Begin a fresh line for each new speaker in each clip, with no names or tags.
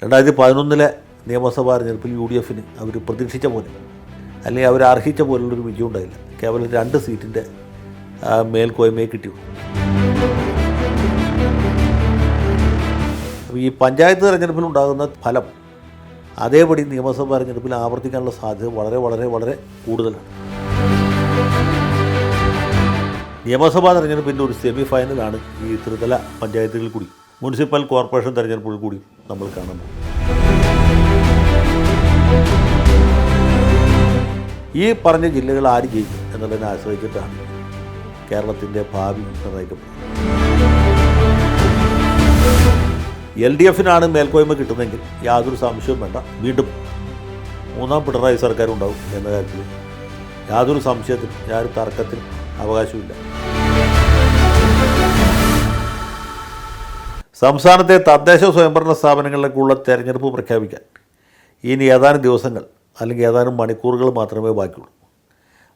രണ്ടായിരത്തി പതിനൊന്നിലെ നിയമസഭാ തെരഞ്ഞെടുപ്പിൽ യു ഡി എഫിന് അവർ പ്രതീക്ഷിച്ച പോലെ അല്ലെങ്കിൽ അവർ അർഹിച്ച പോലുള്ളൊരു വിജയം ഉണ്ടായില്ല കേവലം രണ്ട് സീറ്റിൻ്റെ മേൽക്കോയ്മയെ കിട്ടിയുള്ളൂ ഈ പഞ്ചായത്ത് തെരഞ്ഞെടുപ്പിലുണ്ടാകുന്ന ഉണ്ടാകുന്ന ഫലം അതേപടി നിയമസഭാ തെരഞ്ഞെടുപ്പിൽ ആവർത്തിക്കാനുള്ള സാധ്യത വളരെ വളരെ വളരെ കൂടുതലാണ് നിയമസഭാ തെരഞ്ഞെടുപ്പിൻ്റെ ഒരു സെമി ഫൈനലാണ് ഈ ത്രിതല പഞ്ചായത്തുകളിൽ കൂടി മുനിസിപ്പൽ കോർപ്പറേഷൻ തെരഞ്ഞെടുപ്പുകൾ കൂടി നമ്മൾ കാണുന്നു ഈ പറഞ്ഞ ജില്ലകൾ ആര് ജയിക്കും എന്നുള്ളതിനെ ആശ്രയിച്ചിട്ടാണ് കേരളത്തിൻ്റെ ഭാവി നിർണ്ണയിക്കപ്പെടുന്നത് എൽ ഡി എഫിനാണ് മേൽക്കോയ്മ കിട്ടുന്നതെങ്കിൽ യാതൊരു സംശയവും വേണ്ട വീണ്ടും മൂന്നാം പിണറായി സർക്കാരുണ്ടാവും എന്ന കാര്യത്തിൽ യാതൊരു സംശയത്തിനും യാതൊരു തർക്കത്തിനും അവകാശമില്ല സംസ്ഥാനത്തെ തദ്ദേശ സ്വയംഭരണ സ്ഥാപനങ്ങളിലേക്കുള്ള തെരഞ്ഞെടുപ്പ് പ്രഖ്യാപിക്കാൻ ഇനി ഏതാനും ദിവസങ്ങൾ അല്ലെങ്കിൽ ഏതാനും മണിക്കൂറുകൾ മാത്രമേ ബാക്കിയുള്ളൂ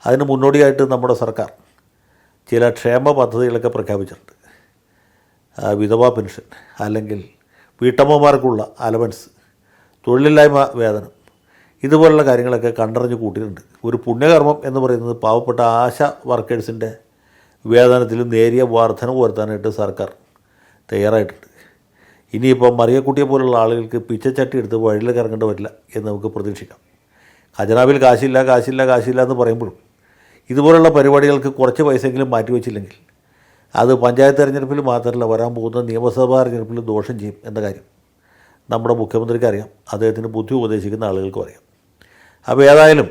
അതിന് മുന്നോടിയായിട്ട് നമ്മുടെ സർക്കാർ ചില ക്ഷേമ പദ്ധതികളൊക്കെ പ്രഖ്യാപിച്ചിട്ടുണ്ട് വിധവാ പെൻഷൻ അല്ലെങ്കിൽ വീട്ടമ്മമാർക്കുള്ള അലവൻസ് തൊഴിലില്ലായ്മ വേതനം ഇതുപോലുള്ള കാര്യങ്ങളൊക്കെ കണ്ടറിഞ്ഞ് കൂട്ടിയിട്ടുണ്ട് ഒരു പുണ്യകർമ്മം എന്ന് പറയുന്നത് പാവപ്പെട്ട ആശ വർക്കേഴ്സിൻ്റെ വേതനത്തിലും നേരിയ വർധനവ് വരുത്താനായിട്ട് സർക്കാർ തയ്യാറായിട്ടുണ്ട് ഇനിയിപ്പം മറിയക്കുട്ടിയെ പോലുള്ള ആളുകൾക്ക് പിച്ചച്ചട്ടി എടുത്ത് വഴിയിൽ കറങ്ങേണ്ടി വരില്ല എന്ന് നമുക്ക് പ്രതീക്ഷിക്കാം ഖജനാവിൽ കാശില്ല കാശില്ല കാശില്ല എന്ന് പറയുമ്പോഴും ഇതുപോലുള്ള പരിപാടികൾക്ക് കുറച്ച് പൈസയെങ്കിലും മാറ്റിവെച്ചില്ലെങ്കിൽ അത് പഞ്ചായത്ത് തെരഞ്ഞെടുപ്പിൽ മാത്രമല്ല വരാൻ പോകുന്ന നിയമസഭാ തെരഞ്ഞെടുപ്പിൽ ദോഷം ചെയ്യും എന്ന കാര്യം നമ്മുടെ മുഖ്യമന്ത്രിക്ക് അറിയാം അദ്ദേഹത്തിന് ബുദ്ധി ഉപദേശിക്കുന്ന ആളുകൾക്കും അറിയാം അപ്പോൾ ഏതായാലും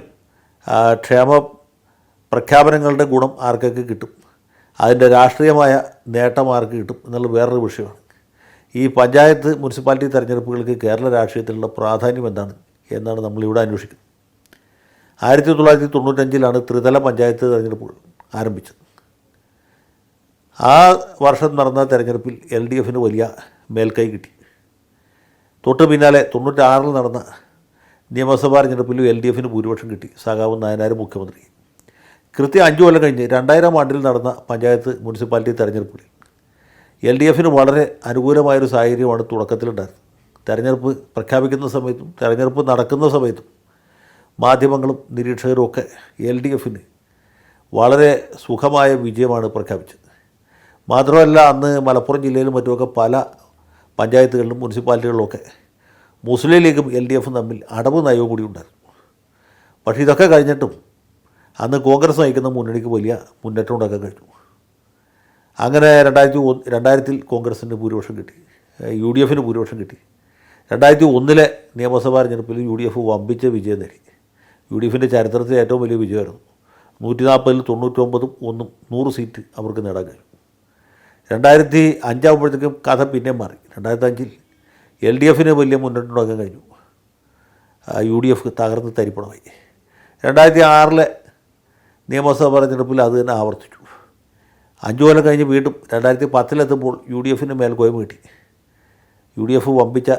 ക്ഷേമ പ്രഖ്യാപനങ്ങളുടെ ഗുണം ആർക്കൊക്കെ കിട്ടും അതിൻ്റെ രാഷ്ട്രീയമായ നേട്ടം ആർക്ക് കിട്ടും എന്നുള്ള വേറൊരു വിഷയമാണ് ഈ പഞ്ചായത്ത് മുനിസിപ്പാലിറ്റി തെരഞ്ഞെടുപ്പുകൾക്ക് കേരള രാഷ്ട്രീയത്തിലുള്ള പ്രാധാന്യം എന്താണ് എന്നാണ് നമ്മളിവിടെ അന്വേഷിക്കുന്നത് ആയിരത്തി തൊള്ളായിരത്തി തൊണ്ണൂറ്റഞ്ചിലാണ് ത്രിതല പഞ്ചായത്ത് തെരഞ്ഞെടുപ്പുകൾ ആരംഭിച്ചത് ആ വർഷം നടന്ന തെരഞ്ഞെടുപ്പിൽ എൽ ഡി എഫിന് വലിയ മേൽക്കൈ കിട്ടി തൊട്ട് പിന്നാലെ തൊണ്ണൂറ്റാറിൽ നടന്ന നിയമസഭാ തെരഞ്ഞെടുപ്പിലും എൽ ഡി എഫിന് ഭൂരിപക്ഷം കിട്ടി സഖാവ് നായനാരും മുഖ്യമന്ത്രി കൃത്യം അഞ്ചു കൊല്ലം കഴിഞ്ഞ് രണ്ടായിരം ആണ്ടിൽ നടന്ന പഞ്ചായത്ത് മുനിസിപ്പാലിറ്റി തെരഞ്ഞെടുപ്പുകളിൽ എൽ ഡി എഫിന് വളരെ അനുകൂലമായൊരു സാഹചര്യമാണ് തുടക്കത്തിലുണ്ടായിരുന്നത് തെരഞ്ഞെടുപ്പ് പ്രഖ്യാപിക്കുന്ന സമയത്തും തെരഞ്ഞെടുപ്പ് നടക്കുന്ന സമയത്തും മാധ്യമങ്ങളും നിരീക്ഷകരും ഒക്കെ എൽ ഡി എഫിന് വളരെ സുഖമായ വിജയമാണ് പ്രഖ്യാപിച്ചത് മാത്രമല്ല അന്ന് മലപ്പുറം ജില്ലയിലും മറ്റുമൊക്കെ പല പഞ്ചായത്തുകളിലും മുനിസിപ്പാലിറ്റികളിലുമൊക്കെ മുസ്ലിം ലീഗും എൽ ഡി എഫും തമ്മിൽ അടവ് നയവും കൂടി ഉണ്ടായിരുന്നു പക്ഷേ ഇതൊക്കെ കഴിഞ്ഞിട്ടും അന്ന് കോൺഗ്രസ് നയിക്കുന്ന മുന്നണിക്ക് വലിയ മുന്നേറ്റം ഉണ്ടാക്കാൻ കഴിഞ്ഞു അങ്ങനെ രണ്ടായിരത്തി ഒ രണ്ടായിരത്തിൽ കോൺഗ്രസിന് ഭൂരിപക്ഷം കിട്ടി യു ഡി എഫിന് ഭൂരിപക്ഷം കിട്ടി രണ്ടായിരത്തി ഒന്നിലെ നിയമസഭാ തെരഞ്ഞെടുപ്പിൽ യു ഡി എഫ് വമ്പിച്ച വിജയം നേടി യു ഡി എഫിൻ്റെ ചരിത്രത്തിലെ ഏറ്റവും വലിയ വിജയമായിരുന്നു നൂറ്റി നാൽപ്പതിൽ തൊണ്ണൂറ്റൊമ്പതും ഒന്നും നൂറ് സീറ്റ് അവർക്ക് നേടാൻ കഴിയും രണ്ടായിരത്തി അഞ്ചാകുമ്പോഴത്തേക്കും കഥ പിന്നെ മാറി രണ്ടായിരത്തി അഞ്ചിൽ എൽ ഡി എഫിന് വലിയ മുന്നോട്ട് തുടങ്ങാൻ കഴിഞ്ഞു യു ഡി എഫ് തകർന്ന് തരിപ്പണമായി രണ്ടായിരത്തി ആറിലെ നിയമസഭാ തെരഞ്ഞെടുപ്പിൽ അത് തന്നെ ആവർത്തിച്ചു അഞ്ചു കൊല്ലം കഴിഞ്ഞ് വീണ്ടും രണ്ടായിരത്തി പത്തിലെത്തുമ്പോൾ യു ഡി എഫിന് മേൽക്കോയ്മ കിട്ടി യു ഡി എഫ് വമ്പിച്ച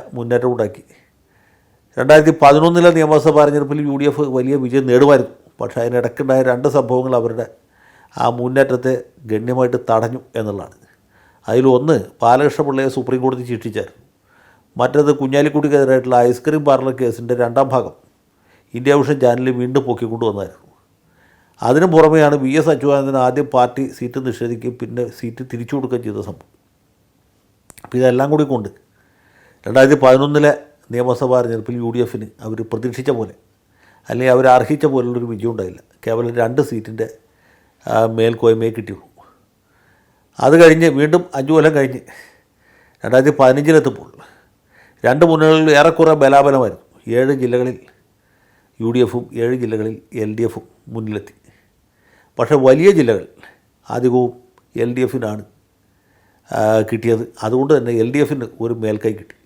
ഉണ്ടാക്കി രണ്ടായിരത്തി പതിനൊന്നിലെ നിയമസഭാ തെരഞ്ഞെടുപ്പിൽ യു ഡി എഫ് വലിയ വിജയം നേടുമായിരുന്നു പക്ഷേ അതിനിടയ്ക്കുണ്ടായ രണ്ട് സംഭവങ്ങൾ അവരുടെ ആ മുന്നേറ്റത്തെ ഗണ്യമായിട്ട് തടഞ്ഞു എന്നുള്ളതാണ് അതിലൊന്ന് ബാലകൃഷ്ണപിള്ളയെ സുപ്രീം കോടതി ശിക്ഷിച്ചായിരുന്നു മറ്റത് കുഞ്ഞാലിക്കുട്ടിക്കെതിരായിട്ടുള്ള ഐസ്ക്രീം പാർലർ കേസിൻ്റെ രണ്ടാം ഭാഗം ഇന്ത്യ ഔഷൻ ചാനലിൽ വീണ്ടും പൊക്കിക്കൊണ്ടുവന്നായിരുന്നു അതിനു പുറമെയാണ് വി എസ് അച്യുതാനന്ദൻ ആദ്യം പാർട്ടി സീറ്റ് നിഷേധിക്കുകയും പിന്നെ സീറ്റ് തിരിച്ചു കൊടുക്കുകയും ചെയ്ത സംഭവം അപ്പോൾ ഇതെല്ലാം കൂടി കൊണ്ട് രണ്ടായിരത്തി പതിനൊന്നിലെ നിയമസഭാ തെരഞ്ഞെടുപ്പിൽ യു ഡി എഫിന് അവർ പ്രതീക്ഷിച്ച പോലെ അല്ലെങ്കിൽ അവർ അർഹിച്ച പോലുള്ളൊരു വിജയം ഉണ്ടായില്ല കേവലം രണ്ട് സീറ്റിൻ്റെ മേൽക്കോയ്മയെ കിട്ടിയുള്ളൂ അത് കഴിഞ്ഞ് വീണ്ടും അഞ്ചു കൊല്ലം കഴിഞ്ഞ് രണ്ടായിരത്തി പതിനഞ്ചിലെത്തുമ്പോൾ രണ്ട് മുന്നണികളിൽ ഏറെക്കുറെ ബലാബലമായിരുന്നു ഏഴ് ജില്ലകളിൽ യു ഡി എഫും ഏഴ് ജില്ലകളിൽ എൽ ഡി എഫും മുന്നിലെത്തി പക്ഷേ വലിയ ജില്ലകൾ അധികവും എൽ ഡി എഫിനാണ് കിട്ടിയത് അതുകൊണ്ട് തന്നെ എൽ ഡി എഫിന് ഒരു മേൽക്കൈ കിട്ടി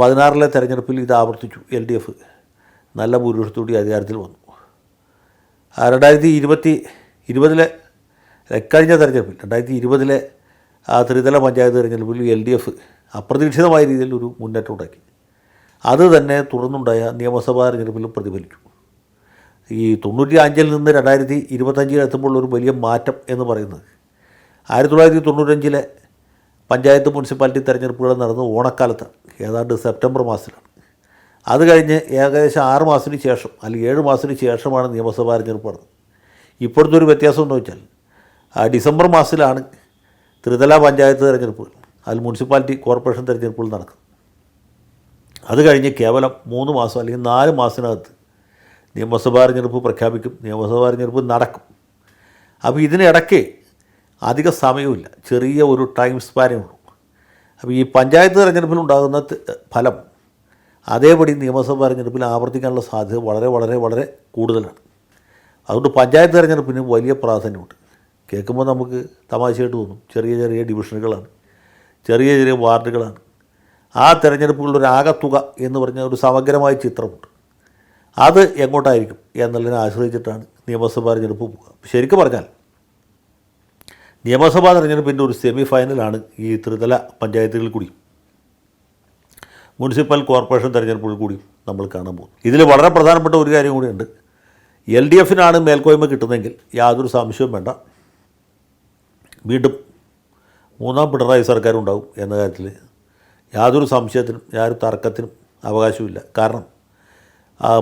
പതിനാറിലെ തെരഞ്ഞെടുപ്പിൽ ഇത് ആവർത്തിച്ചു എൽ ഡി എഫ് നല്ല ഭൂരിപക്ഷത്തോടെ അധികാരത്തിൽ വന്നു രണ്ടായിരത്തി ഇരുപത്തി ഇരുപതിലെ കഴിഞ്ഞ തെരഞ്ഞെടുപ്പിൽ രണ്ടായിരത്തി ഇരുപതിലെ ത്രിതല പഞ്ചായത്ത് തെരഞ്ഞെടുപ്പിൽ എൽ ഡി എഫ് അപ്രതീക്ഷിതമായ രീതിയിൽ ഒരു മുന്നേറ്റം ഉണ്ടാക്കി അത് തന്നെ തുടർന്നുണ്ടായ നിയമസഭാ തെരഞ്ഞെടുപ്പിലും പ്രതിഫലിച്ചു ഈ തൊണ്ണൂറ്റി അഞ്ചിൽ നിന്ന് രണ്ടായിരത്തി ഇരുപത്തഞ്ചിൽ എത്തുമ്പോൾ ഒരു വലിയ മാറ്റം എന്ന് പറയുന്നത് ആയിരത്തി തൊള്ളായിരത്തി തൊണ്ണൂറ്റഞ്ചിലെ പഞ്ചായത്ത് മുനിസിപ്പാലിറ്റി തെരഞ്ഞെടുപ്പുകൾ നടന്നു ഓണക്കാലത്ത് ഏതാണ്ട് സെപ്റ്റംബർ മാസത്തിലാണ് അത് കഴിഞ്ഞ് ഏകദേശം ആറ് മാസത്തിന് ശേഷം അല്ലെങ്കിൽ ഏഴ് മാസത്തിന് ശേഷമാണ് നിയമസഭാ തെരഞ്ഞെടുപ്പ് നടന്നത് ഇപ്പോഴത്തെ ഒരു വ്യത്യാസം എന്ന് വെച്ചാൽ ഡിസംബർ മാസത്തിലാണ് ത്രിതല പഞ്ചായത്ത് തെരഞ്ഞെടുപ്പുകൾ അതിൽ മുനിസിപ്പാലിറ്റി കോർപ്പറേഷൻ തെരഞ്ഞെടുപ്പുകൾ നടക്കുന്നത് അത് കഴിഞ്ഞ് കേവലം മൂന്ന് മാസം അല്ലെങ്കിൽ നാല് മാസത്തിനകത്ത് നിയമസഭാ തെരഞ്ഞെടുപ്പ് പ്രഖ്യാപിക്കും നിയമസഭാ തെരഞ്ഞെടുപ്പ് നടക്കും അപ്പോൾ ഇതിനിടയ്ക്ക് അധിക സമയമില്ല ചെറിയ ഒരു ടൈം സ്പാനേ ഉള്ളൂ അപ്പോൾ ഈ പഞ്ചായത്ത് ഉണ്ടാകുന്ന ഫലം അതേപടി നിയമസഭാ തെരഞ്ഞെടുപ്പിൽ ആവർത്തിക്കാനുള്ള സാധ്യത വളരെ വളരെ വളരെ കൂടുതലാണ് അതുകൊണ്ട് പഞ്ചായത്ത് തെരഞ്ഞെടുപ്പിന് വലിയ പ്രാധാന്യമുണ്ട് കേൾക്കുമ്പോൾ നമുക്ക് തമാശയായിട്ട് തോന്നും ചെറിയ ചെറിയ ഡിവിഷനുകളാണ് ചെറിയ ചെറിയ വാർഡുകളാണ് ആ തിരഞ്ഞെടുപ്പുകളുടെ ആകത്തുക എന്ന് പറഞ്ഞ ഒരു സമഗ്രമായ ചിത്രമുണ്ട് അത് എങ്ങോട്ടായിരിക്കും എന്നുള്ളതിനെ ആശ്രയിച്ചിട്ടാണ് നിയമസഭാ തിരഞ്ഞെടുപ്പ് ശരിക്കും പറഞ്ഞാൽ നിയമസഭാ തിരഞ്ഞെടുപ്പിൻ്റെ ഒരു സെമി ഫൈനലാണ് ഈ ത്രിതല പഞ്ചായത്തുകളിൽ കൂടി മുനിസിപ്പൽ കോർപ്പറേഷൻ തിരഞ്ഞെടുപ്പുകൾ കൂടി നമ്മൾ കാണാൻ പോകും ഇതിൽ വളരെ പ്രധാനപ്പെട്ട ഒരു കാര്യം കൂടിയുണ്ട് എൽ ഡി എഫിനാണ് മേൽക്കോയ്മ കിട്ടുന്നതെങ്കിൽ യാതൊരു സംശയവും വേണ്ട വീണ്ടും മൂന്നാം പിണറായി സർക്കാർ എന്ന കാര്യത്തിൽ യാതൊരു സംശയത്തിനും യാതൊരു തർക്കത്തിനും അവകാശമില്ല കാരണം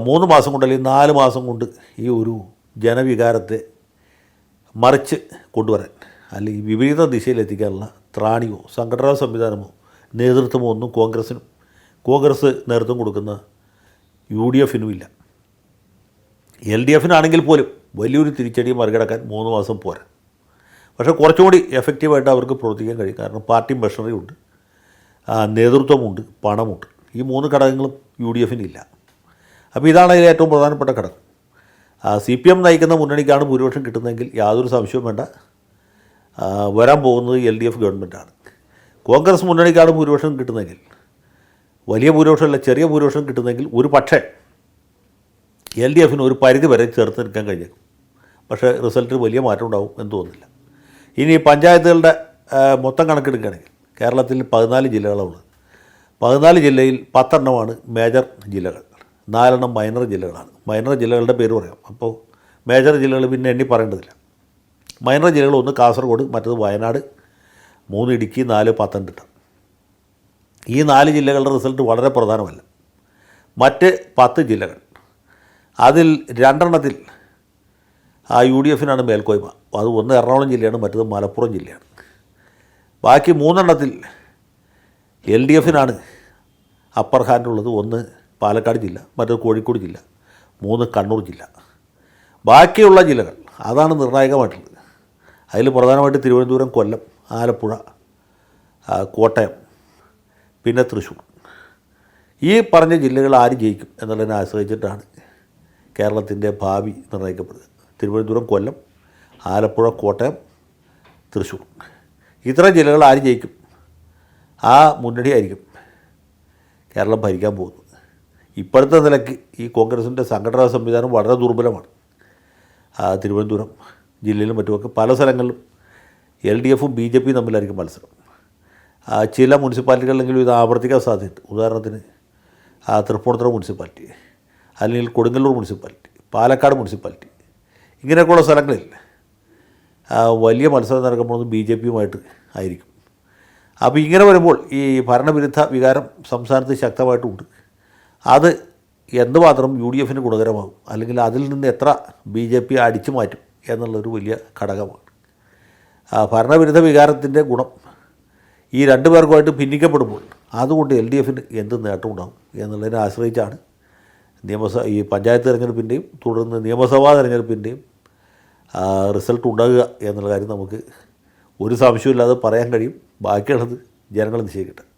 മൂന്ന് മാസം കൊണ്ട് അല്ലെങ്കിൽ നാല് മാസം കൊണ്ട് ഈ ഒരു ജനവികാരത്തെ മറിച്ച് കൊണ്ടുവരാൻ അല്ലെങ്കിൽ വിപരീത ദിശയിലെത്തിക്കാനുള്ള ത്രാണിയോ സംഘടനാ സംവിധാനമോ നേതൃത്വമോ ഒന്നും കോൺഗ്രസ്സിനും കോൺഗ്രസ് നേതൃത്വം കൊടുക്കുന്ന യു ഡി എഫിനും ഇല്ല എൽ ഡി എഫിനാണെങ്കിൽ പോലും വലിയൊരു തിരിച്ചടി മറികടക്കാൻ മൂന്ന് മാസം പോരാ പക്ഷേ കുറച്ചുകൂടി എഫക്റ്റീവായിട്ട് അവർക്ക് പ്രവർത്തിക്കാൻ കഴിയും കാരണം പാർട്ടി മെഷറി ഉണ്ട് നേതൃത്വമുണ്ട് പണമുണ്ട് ഈ മൂന്ന് ഘടകങ്ങളും യു ഡി എഫിനില്ല അപ്പോൾ ഇതാണ് അതിൽ ഏറ്റവും പ്രധാനപ്പെട്ട ഘടകം സി പി എം നയിക്കുന്ന മുന്നണിക്കാണ് ഭൂരിപക്ഷം കിട്ടുന്നതെങ്കിൽ യാതൊരു സംശയവും വേണ്ട വരാൻ പോകുന്നത് എൽ ഡി എഫ് ഗവൺമെൻറ്റാണ് കോൺഗ്രസ് മുന്നണിക്കാണ് ഭൂരിപക്ഷം കിട്ടുന്നതെങ്കിൽ വലിയ ഭൂരിപക്ഷമല്ല ചെറിയ ഭൂരിപക്ഷം കിട്ടുന്നെങ്കിൽ ഒരു പക്ഷേ എൽ ഡി എഫിന് ഒരു പരിധി വരെ ചേർത്ത് നിൽക്കാൻ കഴിഞ്ഞേക്കും പക്ഷേ റിസൾട്ടിൽ വലിയ മാറ്റം ഉണ്ടാവും എന്ന് തോന്നുന്നില്ല ഇനി പഞ്ചായത്തുകളുടെ മൊത്തം കണക്കെടുക്കുകയാണെങ്കിൽ കേരളത്തിൽ പതിനാല് ഉള്ളത് പതിനാല് ജില്ലയിൽ പത്തെണ്ണമാണ് മേജർ ജില്ലകൾ നാലെണ്ണം മൈനർ ജില്ലകളാണ് മൈനർ ജില്ലകളുടെ പേര് പറയാം അപ്പോൾ മേജർ ജില്ലകൾ പിന്നെ എണ്ണി പറയേണ്ടതില്ല മൈനർ ജില്ലകൾ ഒന്ന് കാസർഗോഡ് മറ്റത് വയനാട് മൂന്ന് ഇടുക്കി നാല് പത്തനംതിട്ട ഈ നാല് ജില്ലകളുടെ റിസൾട്ട് വളരെ പ്രധാനമല്ല മറ്റ് പത്ത് ജില്ലകൾ അതിൽ രണ്ടെണ്ണത്തിൽ ആ യു ഡി എഫിനാണ് മേൽക്കോയ്മ അത് ഒന്ന് എറണാകുളം ജില്ലയാണ് മറ്റത് മലപ്പുറം ജില്ലയാണ് ബാക്കി മൂന്നെണ്ണത്തിൽ എൽ ഡി എഫിനാണ് അപ്പർ ഹാൻഡുള്ളത് ഒന്ന് പാലക്കാട് ജില്ല മറ്റൊരു കോഴിക്കോട് ജില്ല മൂന്ന് കണ്ണൂർ ജില്ല ബാക്കിയുള്ള ജില്ലകൾ അതാണ് നിർണായകമായിട്ടുള്ളത് അതിൽ പ്രധാനമായിട്ട് തിരുവനന്തപുരം കൊല്ലം ആലപ്പുഴ കോട്ടയം പിന്നെ തൃശ്ശൂർ ഈ പറഞ്ഞ ജില്ലകൾ ആര് ജയിക്കും എന്നുള്ളതിനെ ആശ്രയിച്ചിട്ടാണ് കേരളത്തിൻ്റെ ഭാവി നിർണ്ണയിക്കപ്പെടുന്നത് തിരുവനന്തപുരം കൊല്ലം ആലപ്പുഴ കോട്ടയം തൃശ്ശൂർ ഇത്ര ജില്ലകൾ ആര് ജയിക്കും ആ മുന്നണിയായിരിക്കും കേരളം ഭരിക്കാൻ പോകുന്നത് ഇപ്പോഴത്തെ നിലയ്ക്ക് ഈ കോൺഗ്രസിൻ്റെ സംഘടനാ സംവിധാനം വളരെ ദുർബലമാണ് തിരുവനന്തപുരം ജില്ലയിലും മറ്റുമൊക്കെ പല സ്ഥലങ്ങളിലും എൽ ഡി എഫും ബി ജെ പിയും തമ്മിലായിരിക്കും മത്സരം ചില മുനിസിപ്പാലിറ്റികളിലെങ്കിലും ഇത് ആവർത്തിക്കാൻ സാധ്യത ഉദാഹരണത്തിന് തൃപ്പൂണിത്തുറ മുനിസിപ്പാലിറ്റി അല്ലെങ്കിൽ കൊടുങ്ങല്ലൂർ മുനിസിപ്പാലിറ്റി പാലക്കാട് മുനിസിപ്പാലിറ്റി ഇങ്ങനെയൊക്കെയുള്ള സ്ഥലങ്ങളിൽ വലിയ മത്സരം നടക്കുമ്പോഴൊന്നും ബി ജെ പിയുമായിട്ട് ആയിരിക്കും അപ്പോൾ ഇങ്ങനെ വരുമ്പോൾ ഈ ഭരണവിരുദ്ധ വികാരം സംസ്ഥാനത്ത് ശക്തമായിട്ടുണ്ട് അത് എന്തുമാത്രം യു ഡി എഫിന് ഗുണകരമാകും അല്ലെങ്കിൽ അതിൽ നിന്ന് എത്ര ബി ജെ പി അടിച്ചു മാറ്റും എന്നുള്ളൊരു വലിയ ഘടകമാണ് ഭരണവിരുദ്ധ വികാരത്തിൻ്റെ ഗുണം ഈ രണ്ടു പേർക്കുമായിട്ട് ഭിന്നിക്കപ്പെടുമ്പോൾ അതുകൊണ്ട് എൽ ഡി എഫിന് എന്ത് നേട്ടമുണ്ടാകും എന്നുള്ളതിനെ ആശ്രയിച്ചാണ് നിയമസഭ ഈ പഞ്ചായത്ത് തിരഞ്ഞെടുപ്പിൻ്റെയും തുടർന്ന് നിയമസഭാ തിരഞ്ഞെടുപ്പിൻ്റെയും റിസൾട്ട് ഉണ്ടാകുക എന്നുള്ള കാര്യം നമുക്ക് ഒരു സംശയമില്ലാതെ പറയാൻ കഴിയും ബാക്കിയുള്ളത് ജനങ്ങൾ നിശ്ചയിക്കട്ടെ